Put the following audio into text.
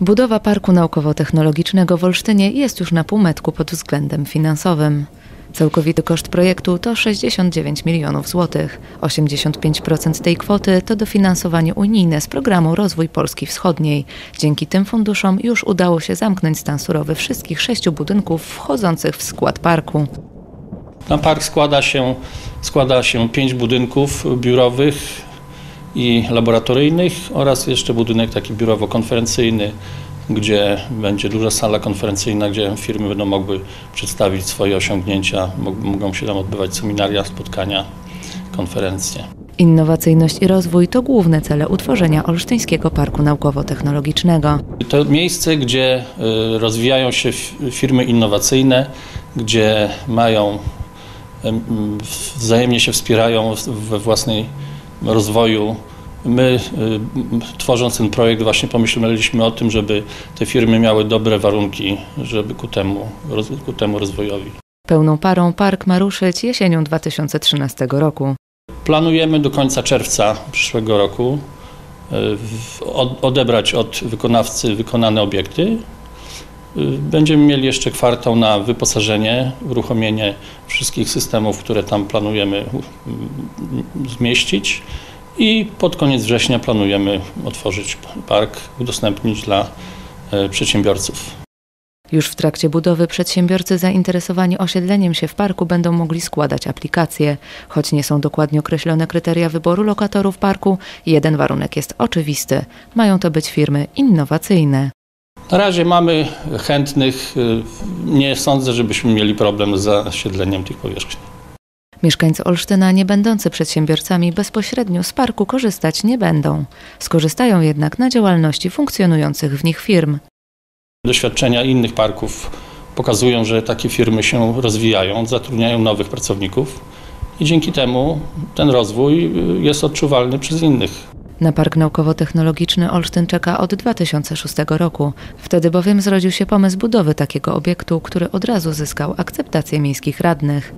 Budowa Parku Naukowo-Technologicznego w Olsztynie jest już na półmetku pod względem finansowym. Całkowity koszt projektu to 69 milionów złotych. 85% tej kwoty to dofinansowanie unijne z programu Rozwój Polski Wschodniej. Dzięki tym funduszom już udało się zamknąć stan surowy wszystkich sześciu budynków wchodzących w skład parku. Na park składa się, składa się pięć budynków biurowych i laboratoryjnych oraz jeszcze budynek taki biurowo-konferencyjny, gdzie będzie duża sala konferencyjna, gdzie firmy będą mogły przedstawić swoje osiągnięcia, mog- mogą się tam odbywać seminaria, spotkania, konferencje. Innowacyjność i rozwój to główne cele utworzenia Olsztyńskiego Parku Naukowo-Technologicznego. To miejsce, gdzie y, rozwijają się firmy innowacyjne, gdzie mają em, wzajemnie się wspierają we własnej rozwoju. My, y, tworząc ten projekt, właśnie pomyśleliśmy o tym, żeby te firmy miały dobre warunki, żeby ku temu, ku temu rozwojowi. Pełną parą park ma ruszyć jesienią 2013 roku. Planujemy do końca czerwca przyszłego roku y, odebrać od wykonawcy wykonane obiekty. Y, Będziemy mieli jeszcze kwartał na wyposażenie, uruchomienie wszystkich systemów, które tam planujemy zmieścić i pod koniec września planujemy otworzyć park, udostępnić dla y, przedsiębiorców. Już w trakcie budowy przedsiębiorcy zainteresowani osiedleniem się w parku będą mogli składać aplikacje. Choć nie są dokładnie określone kryteria wyboru lokatorów parku, jeden warunek jest oczywisty. Mają to być firmy innowacyjne. Na razie mamy chętnych. y, Nie sądzę, żebyśmy mieli problem z zasiedleniem tych powierzchni. Mieszkańcy Olsztyna, nie będący przedsiębiorcami, bezpośrednio z parku korzystać nie będą. Skorzystają jednak na działalności funkcjonujących w nich firm. Doświadczenia innych parków pokazują, że takie firmy się rozwijają, zatrudniają nowych pracowników i dzięki temu ten rozwój y, jest odczuwalny przez innych. Na Park Naukowo-Technologiczny Olsztyn czeka od 2006 roku. Wtedy bowiem zrodził się pomysł budowy takiego obiektu, który od razu zyskał akceptację miejskich radnych.